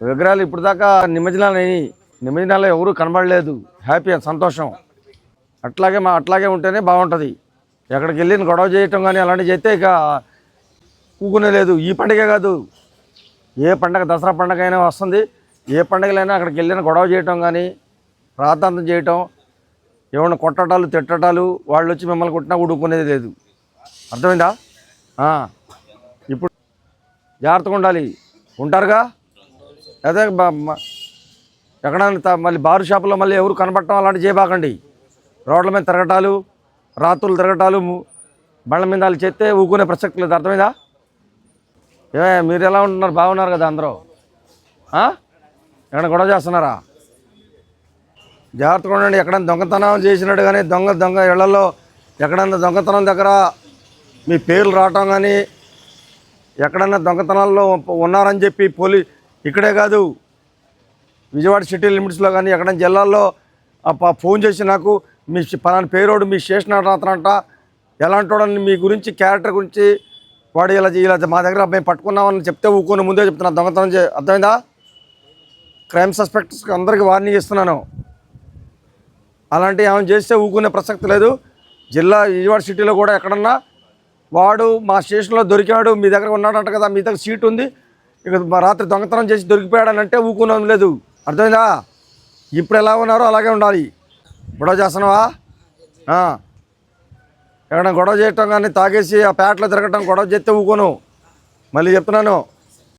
విగ్రహాలు ఇప్పుడు దాకా నిమజ్జనాలు అయినాయి. నిమజ్జనాలు ఎవరు కనబడలేదు. హ్యాపీ సంతోషం. అట్లాగే మా అట్లాగే ఉంటేనే బాగుంటుంది. ఎక్కడికి వెళ్ళి గొడవ చేయటం కానీ అలాంటివి చేస్తే ఇక కూకునే లేదు. ఈ పండుగే కాదు. ఏ పండగ దసరా పండగ అయినా వస్తుంది. ఏ పండగలైనా అక్కడికి వెళ్ళిన గొడవ చేయటం కానీ రాతాంతం చేయటం ఏమైనా కొట్టటాలు తిట్టటాలు వాళ్ళు వచ్చి మిమ్మల్ని కొట్టినా ఊడుకునేది లేదు. అర్థమైందా? ఇప్పుడు జాగ్రత్తగా ఉండాలి. ఉంటారుగా? అదే ఎక్కడైనా త- మళ్ళీ బారు షాపులో మళ్ళీ ఎవరు కనబడటం అలాంటివి చేయబాకండి. రోడ్ల మీద తిరగటాలు రాత్రులు తిరగటాలు ము- బండ్ల మీద వాళ్ళు చేస్తే ఊకునే ప్రసక్తి లేదు. అర్థమైందా? ఏమే మీరు ఎలా ఉంటున్నారు? బాగున్నారు కదా అందరూ. ఎక్కడ గొడవ చేస్తున్నారా? జాగ్రత్తగా ఉండండి. ఎక్కడైనా దొంగతనం చేసినట్టు కానీ దొంగ దొంగ ఇళ్ళలో ఎక్కడైనా దొంగతనం దగ్గర మీ పేర్లు రావటం కానీ ఎక్కడైనా దొంగతనాల్లో ఉన్నారని చెప్పి పోలీ ఇక్కడే కాదు విజయవాడ సిటీ లిమిట్స్లో కానీ ఎక్కడైనా జిల్లాల్లో ఫోన్ చేసి నాకు మీ ష- పలానా పేరోడు మీ స్టేషన్ రాత్రంట ఎలాంటి వాడని మీ గురించి క్యారెక్టర్ గురించి వాడు ఇలా ఇలా మా దగ్గర మేము పట్టుకున్నామని చెప్తే ఊకొని ముందే చెప్తున్నా. దొంగతనం చే అర్థమైందా? క్రైమ్ సస్పెక్ట్స్ అందరికీ వార్నింగ్ ఇస్తున్నాను. అలాంటి ఏమైనా చేస్తే ఊకునే ప్రసక్తి లేదు. జిల్లా విజయవాడ సిటీలో కూడా ఎక్కడన్నా వాడు మా స్టేషన్లో దొరికాడు మీ దగ్గర ఉన్నాడంట కదా మీ దగ్గర సీట్ ఉంది ఇక రాత్రి దొంగతనం చేసి దొరికిపోయాడనంటే అంటే లేదు. అర్థమైందా? ఇప్పుడు ఎలా ఉన్నారో అలాగే ఉండాలి. గొడవ చేస్తున్నావా? ఎక్కడ గొడవ చేయటం కానీ తాగేసి ఆ పేటలో తిరగటం గొడవ చేస్తే ఊకోను. మళ్ళీ చెప్తున్నాను.